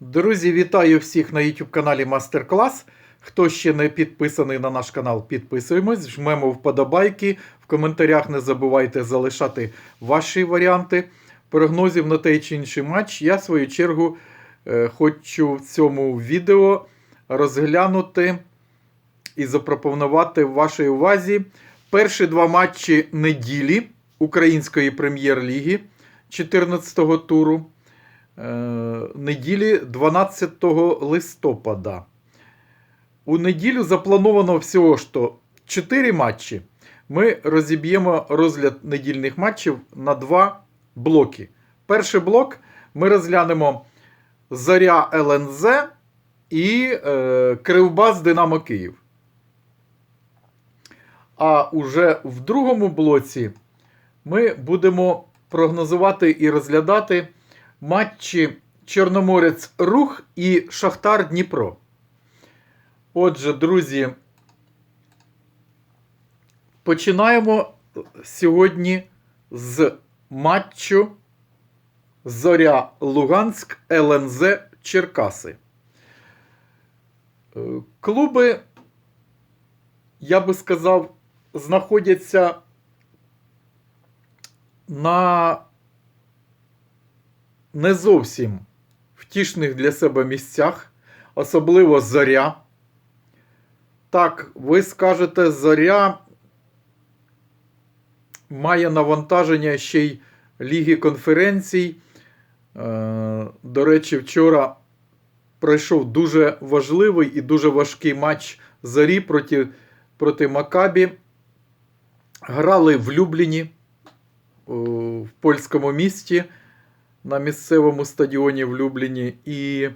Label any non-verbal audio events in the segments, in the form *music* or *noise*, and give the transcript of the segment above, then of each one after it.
Друзі, вітаю всіх на YouTube каналі Мастер Клас. Хто ще не підписаний на наш канал, підписуємось, жмемо вподобайки. В коментарях не забувайте залишати ваші варіанти прогнозів на той чи інший матч. Я, в свою чергу, е, хочу в цьому відео розглянути і запропонувати вашій увазі перші два матчі неділі Української прем'єр-ліги 14-го туру. Е, неділі 12 листопада. У неділю заплановано всього ж то 4 матчі. Ми розіб'ємо розгляд недільних матчів на два блоки. Перший блок ми розглянемо Заря ЛНЗ і е, Кривбас Динамо Київ. А уже в другому блоці ми будемо прогнозувати і розглядати матчі Чорноморець Рух і Шахтар Дніпро. Отже, друзі, починаємо сьогодні з матчу Зоря Луганськ ЛНЗ Черкаси. Е, Клуби, я би сказав, знаходяться на не зовсім втішних для себе місцях, особливо зоря. Так, ви скажете, зоря має навантаження ще й Ліги конференцій. Е, До речі, вчора пройшов дуже важливий і дуже важкий матч зорі проти, проти Макабі. Грали в Любліні е, в польському місті на місцевому стадіоні в Любліні. І,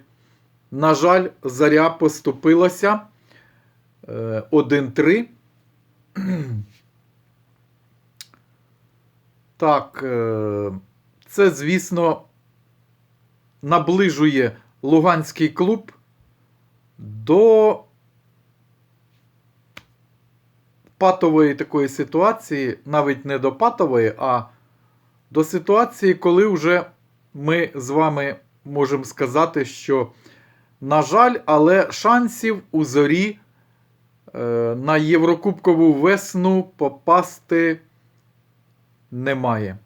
на жаль, заря поступилася е, 1-3. *clears throat* Так, е, це, звісно, наближує Луганський клуб до патової такої ситуації, навіть не до патової, а до ситуації, коли вже ми з вами можемо сказати, що, на жаль, але шансів у зорі е, на Єврокубкову весну попасти немає.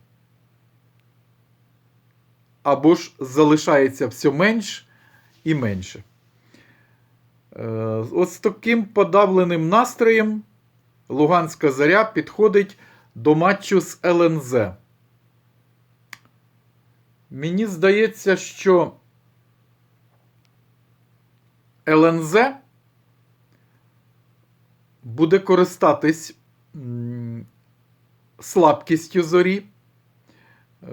Або ж залишається все менш і менше. Е, От з таким подавленим настроєм Луганська заря підходить до матчу з ЛНЗ. Мені здається, що ЛНЗ буде користатись слабкістю зорі, е,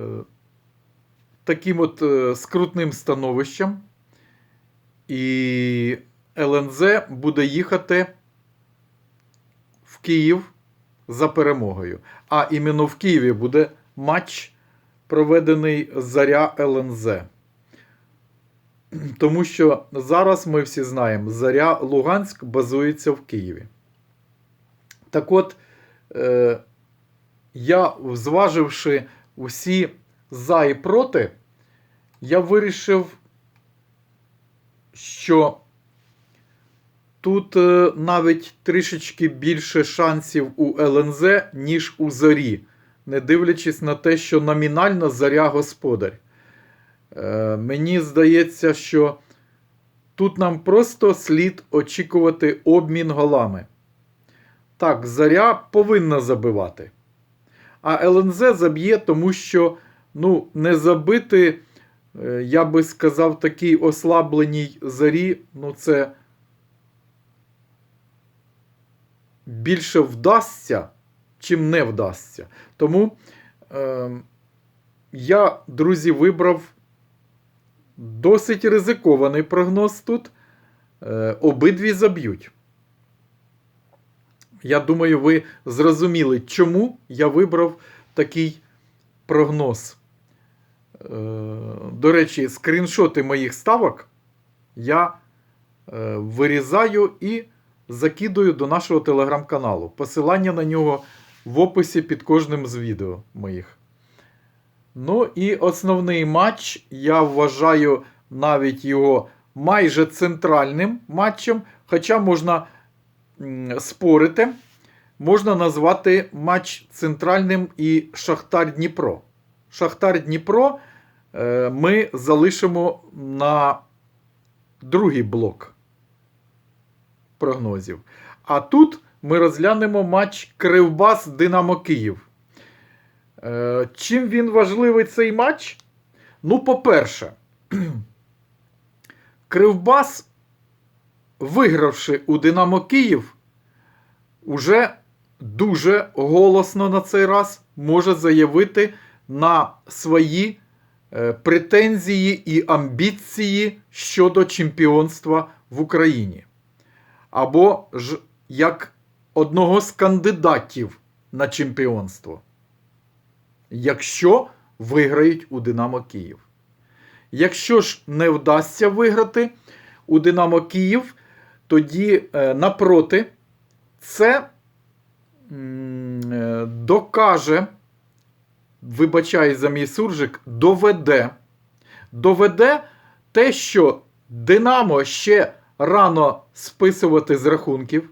таким от е, скрутним становищем, і ЛНЗ буде їхати в Київ за перемогою. А іменно в Києві буде матч проведений Заря ЛНЗ. Тому що зараз ми всі знаємо, Заря Луганськ базується в Києві. Так от, е, я, зваживши усі за і проти, я вирішив, що тут е, навіть трішечки більше шансів у ЛНЗ, ніж у Зорі не дивлячись на те, що номінально заря господар. Е, мені здається, що тут нам просто слід очікувати обмін голами. Так, заря повинна забивати. А ЛНЗ заб'є, тому що ну, не забити, е, я би сказав, такій ослабленій зарі, ну це більше вдасться чим не вдасться. Тому е, я, друзі, вибрав досить ризикований прогноз тут. Е, обидві заб'ють. Я думаю, ви зрозуміли, чому я вибрав такий прогноз. Е, до речі, скріншоти моїх ставок я е, вирізаю і закидую до нашого телеграм-каналу. Посилання на нього в описі під кожним з відео моїх. Ну і основний матч, я вважаю, навіть його майже центральним матчем, хоча можна спорити, можна назвати матч центральним і Шахтар Дніпро. Шахтар Дніпро е, ми залишимо на другий блок прогнозів. А тут ми розглянемо матч Кривбас Динамо Київ. Е, Чим він важливий цей матч? Ну, по-перше, *clears throat* Кривбас, вигравши у Динамо Київ, уже дуже голосно на цей раз може заявити на свої е, претензії і амбіції щодо чемпіонства в Україні. Або ж як одного з кандидатів на чемпіонство. Якщо виграють у Динамо Київ. Якщо ж не вдасться виграти у Динамо Київ, тоді е, напроти це е, докаже, вибачай за мій суржик, доведе, доведе те, що Динамо ще рано списувати з рахунків,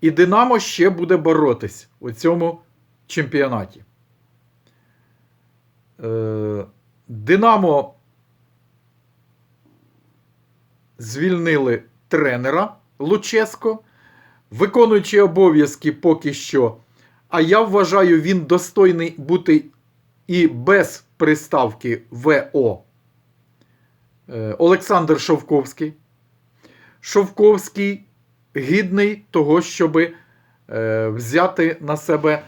і Динамо ще буде боротись у цьому чемпіонаті. Е, Динамо звільнили тренера Луческо, виконуючи обов'язки поки що. А я вважаю, він достойний бути і без приставки ВО. Е, Олександр Шовковський. Шовковський гідний того, щоб е, взяти на себе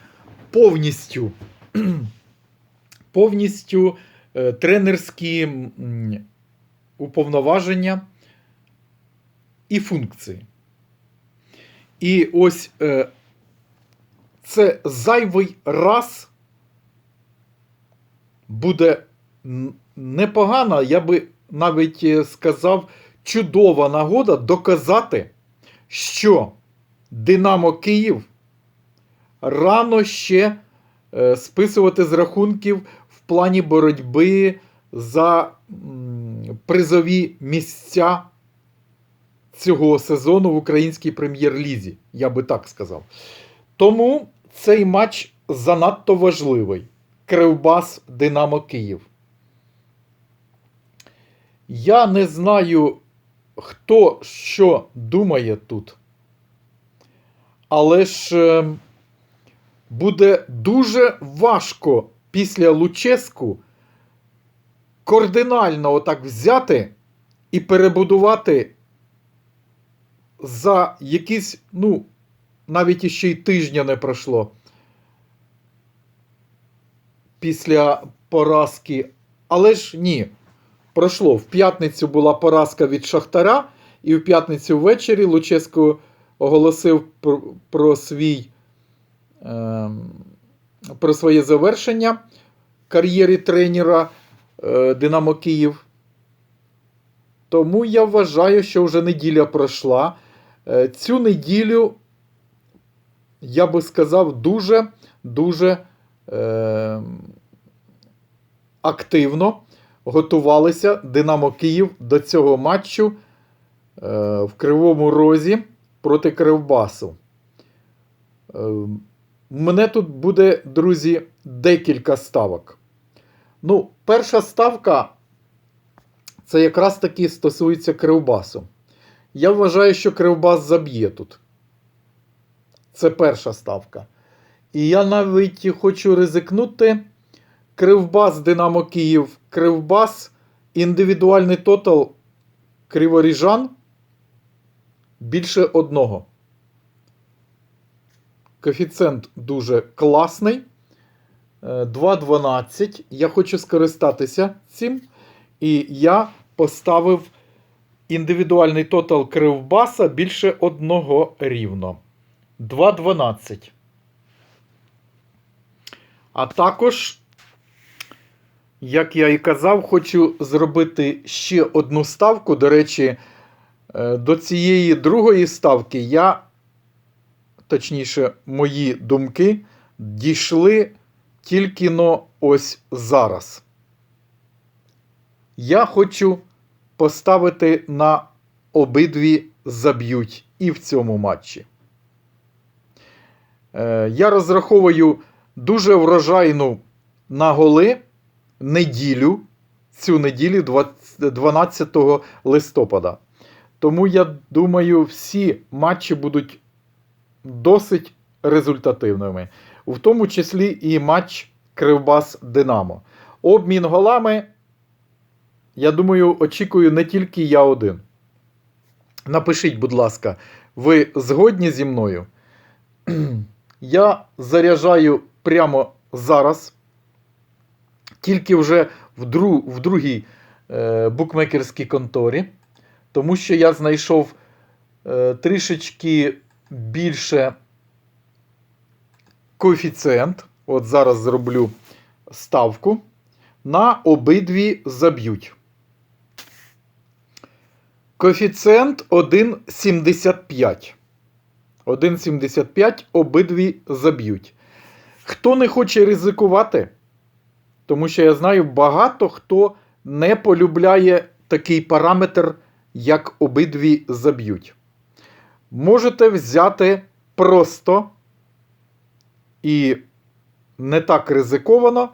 повністю, *clears throat* повністю е, тренерські уповноваження і функції. І ось е, це зайвий раз буде непогана, я би навіть сказав, чудова нагода доказати, що Динамо Київ рано ще е, списувати з рахунків в плані боротьби за призові місця цього сезону в українській прем'єр-лізі, я би так сказав. Тому цей матч занадто важливий. Кривбас Динамо Київ. Я не знаю, хто що думає тут. Але ж е, буде дуже важко після Луческу кардинально отак взяти і перебудувати за якісь, ну, навіть іще й тижня не пройшло після поразки. Але ж ні, пройшло. В п'ятницю була поразка від Шахтаря, і в п'ятницю ввечері Луческо оголосив про, про свій. Е, про своє завершення кар'єри тренера е, Динамо Київ. Тому я вважаю, що вже неділя пройшла. Е, Цю неділю, я би сказав, дуже-дуже е, активно готувалися Динамо Київ до цього матчу е, в Кривому Розі проти Кривбасу. Е, мене тут буде, друзі, декілька ставок. Ну, перша ставка це якраз таки стосується Кривбасу. Я вважаю, що Кривбас заб'є тут. Це перша ставка. І я навіть хочу ризикнути. Кривбас Динамо Київ, Кривбас, індивідуальний тотал Криворіжан більше одного. Коефіцієнт дуже класний. Е, 2,12. Я хочу скористатися цим. І я поставив індивідуальний тотал Кривбаса більше одного рівно. 2,12. А також, як я і казав, хочу зробити ще одну ставку. До речі, е, до цієї другої ставки я, точніше, мої думки дійшли тільки но ось зараз. Я хочу поставити на обидві заб'ють і в цьому матчі. Е, Я розраховую дуже врожайну на голи неділю, цю неділю 12 листопада. Тому я думаю, всі матчі будуть досить результативними, в тому числі і матч Кривбас Динамо. Обмін голами, я думаю, очікую не тільки я один. Напишіть, будь ласка, ви згодні зі мною? *clears throat* Я заряджаю прямо зараз, тільки вже в, дру, в другій е, букмекерській конторі, тому що я знайшов е, трішечки більше коефіцієнт. От зараз зроблю ставку. На обидві заб'ють. Коефіцієнт 1,75. 1,75 обидві заб'ють. Хто не хоче ризикувати, тому що я знаю, багато хто не полюбляє такий параметр, як обидві заб'ють. Можете взяти просто і не так ризиковано.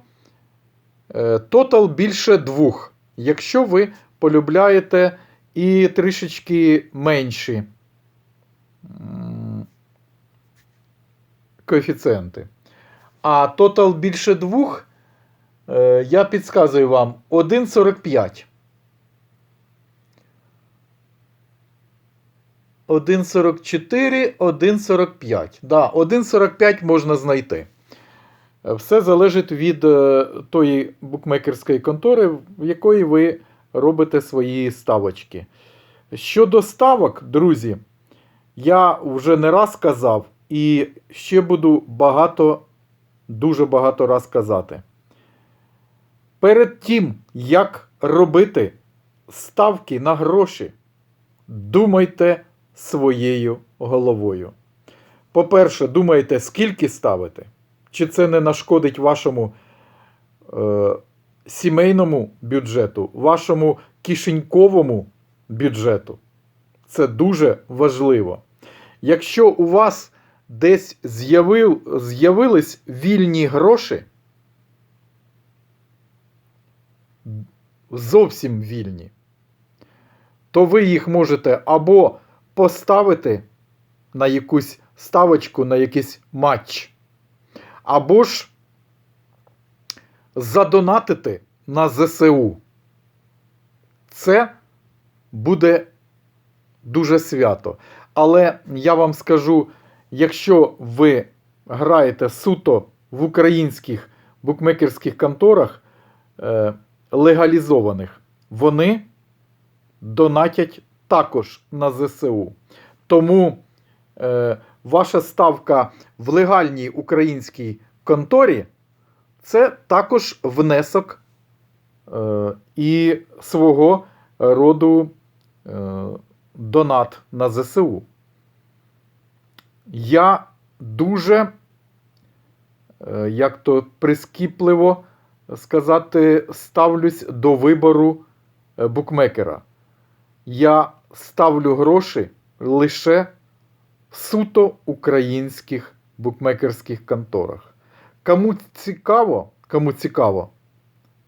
е, Тотал більше двох, якщо ви полюбляєте і трішечки менші коефіцієнти. А тотал більше двох, я підказую вам 1,45. 1,44, 1,45. Да, 1,45 можна знайти. Е, Все залежить від е, тої букмекерської контори, в якої ви робите свої ставочки. Щодо ставок, друзі, я вже не раз казав і ще буду багато, дуже багато раз казати. Перед тим, як робити ставки на гроші, думайте своєю головою. По-перше, думайте, скільки ставити, чи це не нашкодить вашому е, сімейному бюджету, вашому кишеньковому бюджету. Це дуже важливо. Якщо у вас десь з'явились вільні гроші, зовсім вільні, то ви їх можете або поставити на якусь ставочку, на якийсь матч, або ж задонатити на ЗСУ. Це буде дуже свято. Але я вам скажу, якщо ви граєте суто в українських букмекерських конторах е, легалізованих, вони донатять також на ЗСУ. Тому е, ваша ставка в легальній українській конторі це також внесок е, і свого роду е, донат на ЗСУ. Я дуже, е, як то прискіпливо сказати, ставлюсь до вибору е, букмекера. Я ставлю гроші лише в суто українських букмекерських конторах. Кому цікаво, кому цікаво,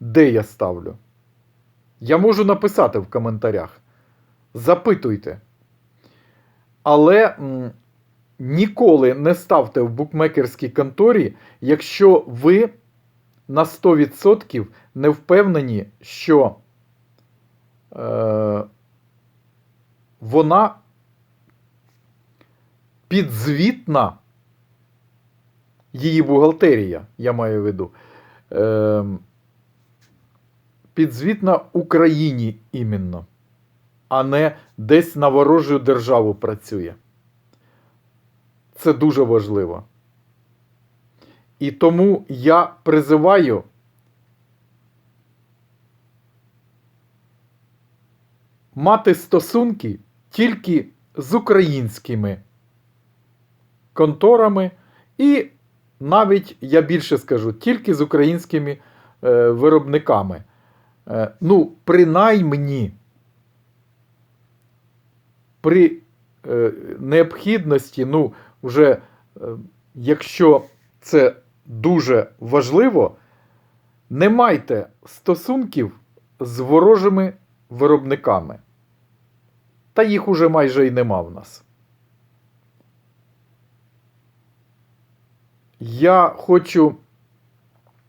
де я ставлю? Я можу написати в коментарях. Запитуйте. Але м, ніколи не ставте в букмекерській конторі, якщо ви на 100% не впевнені, що е, вона підзвітна її бухгалтерія, я маю в виду. Е, підзвітна Україні іменно, а не десь на ворожу державу працює. Це дуже важливо. І тому я призиваю мати стосунки тільки з українськими конторами, і навіть я більше скажу, тільки з українськими е, виробниками. Е, ну, принаймні, при е, необхідності, ну, вже е, якщо це дуже важливо, не майте стосунків з ворожими виробниками. Та їх уже майже і нема в нас. Я хочу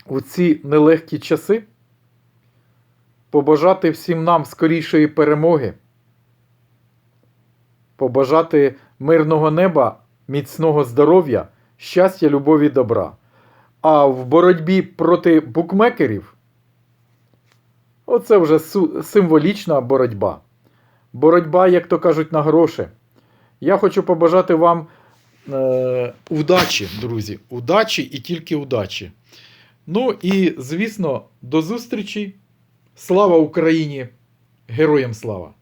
у ці нелегкі часи побажати всім нам скорішої перемоги, побажати мирного неба, міцного здоров'я, щастя, любові, добра. А в боротьбі проти букмекерів оце вже символічна боротьба. Боротьба, як то кажуть, на гроші. Я хочу побажати вам е, удачі, друзі. Удачі і тільки удачі. Ну і, звісно, до зустрічі. Слава Україні! Героям слава!